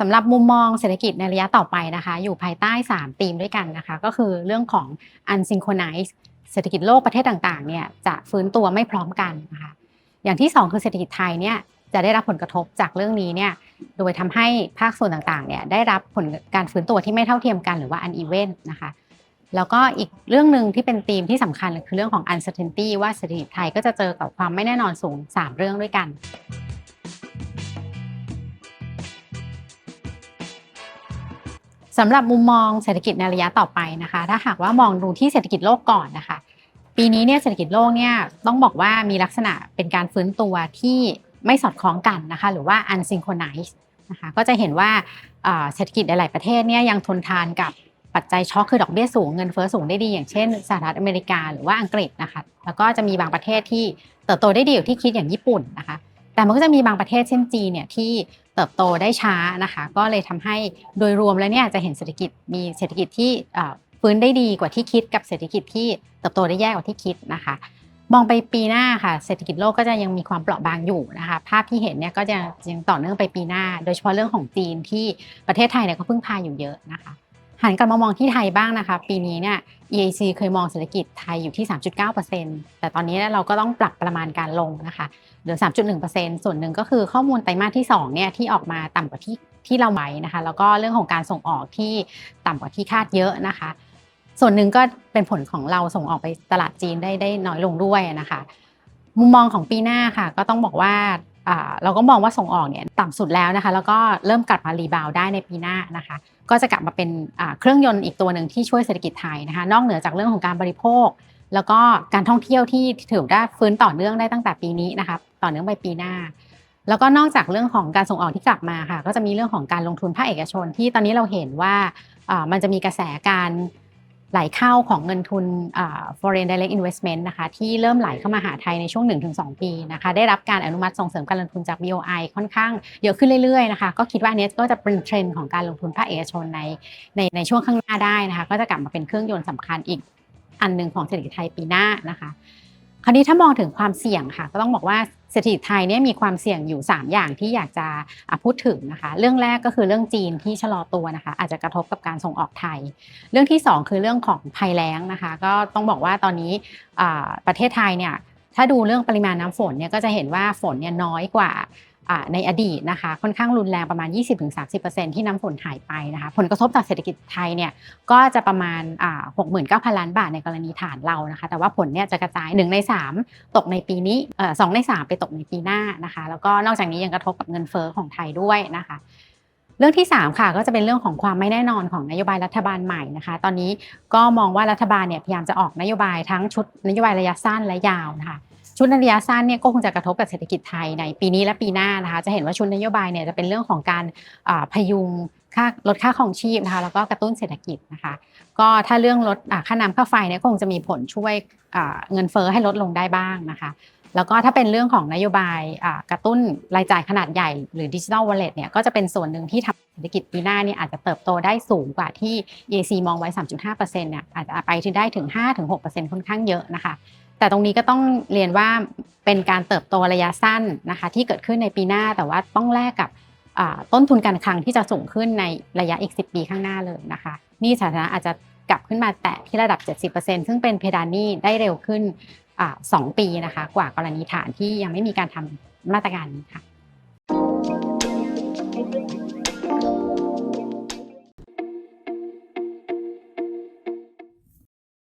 สำหรับมุมมองเศรษฐกิจในระยะต่อไปนะคะ อยู่ภายใต้ 3 ธีมด้วยกันนะคะ ก็คือเรื่องของ unsynchronized เศรษฐกิจโลกประเทศต่างๆเนี่ยจะฟื้นตัวไม่พร้อมกันนะคะอย่างที่ 2 คือเศรษฐกิจไทยเนี่ยจะได้รับผลกระทบจากเรื่องนี้เนี่ยโดยทำให้ภาคส่วนต่างๆเนี่ยได้รับผลการฟื้นตัวที่ไม่เท่าเทียมกันหรือว่า uneven นะคะแล้วก็อีกเรื่องหนึ่งที่เป็นธีมที่สำคัญคือเรื่องของ uncertainty ว่าเศรษฐกิจไทยก็จะเจอกับความไม่แน่นอนสูง 3 เรื่องด้วยกัน สำหรับมุมมองเศรษฐกิจในระยะต่อไปนะคะ ถ้าหากว่ามองดูที่เศรษฐกิจโลกก่อนนะคะ ปีนี้เนี่ยเศรษฐกิจโลกเนี่ยต้องบอกว่ามีลักษณะเป็นการฟื้นตัวที่ไม่สอดคล้องกันนะคะ หรือว่า unsynchronized นะคะก็จะเห็นว่าเศรษฐกิจหลาย ๆ ประเทศเนี่ยยังทนทานกับปัจจัยช็อคคือดอกเบี้ยสูงเงินเฟ้อสูงได้ดี อย่างเช่นสหรัฐอเมริกาหรือว่าอังกฤษนะคะแล้วก็จะมีบางประเทศที่เติบโตได้ดีกว่ที่คิดอย่างญี่ปุ่นนะคะ แต่มันก็จะมีบางประเทศเช่นจีนเนี่ยที่เติบโตได้ช้านะคะ ก็เลยทำให้โดยรวมแล้วเนี่ยจะเห็นเศรษฐกิจมีเศรษฐกิจที่ฟื้นได้ดีกว่าที่คิดกับเศรษฐกิจที่เติบโตได้แย่กว่าที่คิดนะคะ มองไปปีหน้าค่ะเศรษฐกิจโลกก็จะยังมีความเปราะบางอยู่นะคะ ภาพที่เห็นเนี่ยก็จะยังต่อเนื่องไปปีหน้า โดยเฉพาะเรื่องของจีนที่ประเทศไทยเนี่ยก็พึ่งพาอยู่เยอะนะคะ หันกลับมามองที่ไทยบ้างนะคะ ปีนี้เนี่ย EIC เคยมองเศรษฐกิจไทยอยู่ที่ 3.9%แต่ตอนนี้เราก็ต้องปรับประมาณการลงนะคะเหลือ 3.1%ส่วนหนึ่งก็คือข้อมูลไตรมาสที่2เนี่ยที่ออกมาต่ำกว่าที่ที่เราไหวนะคะ แล้วก็เรื่องของการส่งออกที่ต่ำกว่าที่คาดเยอะนะคะ ส่วนหนึ่งก็เป็นผลของเราส่งออกไปตลาดจีนได้ได้น้อยลงด้วยนะคะ มุมมองของปีหน้าค่ะ ก็ต้องบอกว่า เราก็มองว่าส่งออกเนี่ยต่ำสุดแล้วนะคะ แล้วก็เริ่มกลับมารีบาวได้ในปีหน้านะคะ ก็จะกลับมาเป็นเครื่องยนต์อีกตัวหนึ่งที่ช่วยเศรษฐกิจไทยนะคะ นอกเหนือจากเรื่องของการบริโภค แล้วก็การท่องเที่ยวที่ถือว่าฟื้นต่อเนื่องได้ตั้งแต่ปีนี้นะคะต่อเนื่องไปปีหน้า แล้วก็นอกจากเรื่องของการส่งออกที่กลับมาค่ะ ก็จะมีเรื่องของการลงทุนภาคเอกชนที่ตอนนี้เราเห็นว่ามันจะมีกระแสการ ไหลเข้าของเงินทุน foreign direct investment นะคะที่เริ่มไหลเข้ามาหาไทยในช่วง 1-2 ปีนะคะได้รับการอนุมัติส่งเสริมการลงทุนจาก BOI ค่อนข้างเยอะขึ้นเรื่อยๆนะคะก็คิดว่าอันนี้ก็จะเป็นเทรนด์ของการลงทุนภาคเอกชนในในในช่วงข้างหน้าได้นะคะก็จะกลับมาเป็นเครื่องยนต์สำคัญอีกอันหนึ่งของเศรษฐกิจไทยปีหน้านะคะ ราวนี้ถ้ามองถึงความเสี่ยงค่ะ ก็ต้องบอกว่าเศรษฐกิจไทยเนี่ยมีความเสี่ยงอยู่ 3 อย่างที่อยากจะพูดถึงนะคะ เรื่องแรกก็คือเรื่องจีนที่ชะลอตัวนะคะ อาจจะกระทบกับการส่งออกไทย เรื่องที่ 2 คือเรื่องของภัยแล้งนะคะ ก็ต้องบอกว่าตอนนี้ประเทศไทยเนี่ยถ้าดูเรื่องปริมาณน้ำฝนเนี่ยก็จะเห็นว่าฝนเนี่ยน้อยกว่า ในอดีตนะคะค่อนข้างรุนแรงประมาณ 20-30%ที่น้ำฝนหายไปนะคะผลกระทบต่อเศรษฐกิจไทยเนี่ยก็จะประมาณ 69,000 ล้านบาทในกรณีฐานเรานะคะแต่ว่าผลเนี่ยจะกระจาย 1 ใน 3 ตกในปีนี้สองใน 3 ไปตกในปีหน้านะคะแล้วก็นอกจากนี้ยังกระทบกับเงินเฟ้อของไทยด้วยนะคะเรื่องที่ 3 ค่ะก็จะเป็นเรื่องของความไม่แน่นอนของนโยบายรัฐบาลใหม่นะคะ ตอนนี้ก็มองว่ารัฐบาลเนี่ยพยายามจะออกนโยบายทั้งชุดนโยบายระยะสั้นและยาวนะคะ ชุดระยะสั้นเนี่ยก็คงจะกระทบกับเศรษฐกิจไทยในปีนี้และปีหน้านะคะจะเห็นว่าชุดนโยบายเนี่ยจะเป็นเรื่องของการพยุงค่าลดค่าของชีพนะคะแล้วก็กระตุ้นเศรษฐกิจนะคะก็ถ้าเรื่องลดค่าน้ำค่าไฟเนี่ยคงจะมีผลช่วยเงินเฟ้อให้ลดลงได้บ้างนะคะ แล้วก็ถ้าเป็นเรื่องของนโยบายกระตุ้นรายจ่ายขนาดใหญ่หรือดิจิทัลวอลเล็ตเนี่ยก็จะเป็นส่วนหนึ่งที่ทำเศรษฐกิจปีหน้าเนี่ยอาจจะเติบโตได้สูงกว่าที่ EC มองไว้ 3.5%เนี่ยอาจจะไปที่ได้ถึง 5-6%ค่อนข้างเยอะนะคะ แต่ตรงนี้ก็ต้องเรียนว่าเป็นการเติบโตระยะสั้นนะคะที่เกิดขึ้นในปีหน้าแต่ว่าต้องแลกกับต้นทุนการคลังที่จะสูงขึ้นในระยะอีก 10 ปีข้างหน้าเลยนะคะนี่สาธารณะอาจจะกลับขึ้นมาแตะที่ระดับ 70%ซึ่งเป็นเพดานนี้ได้เร็วขึ้น สองปีนะคะ กว่ากรณีฐานที่ยังไม่มีการทำมาตรการนี้ค่ะ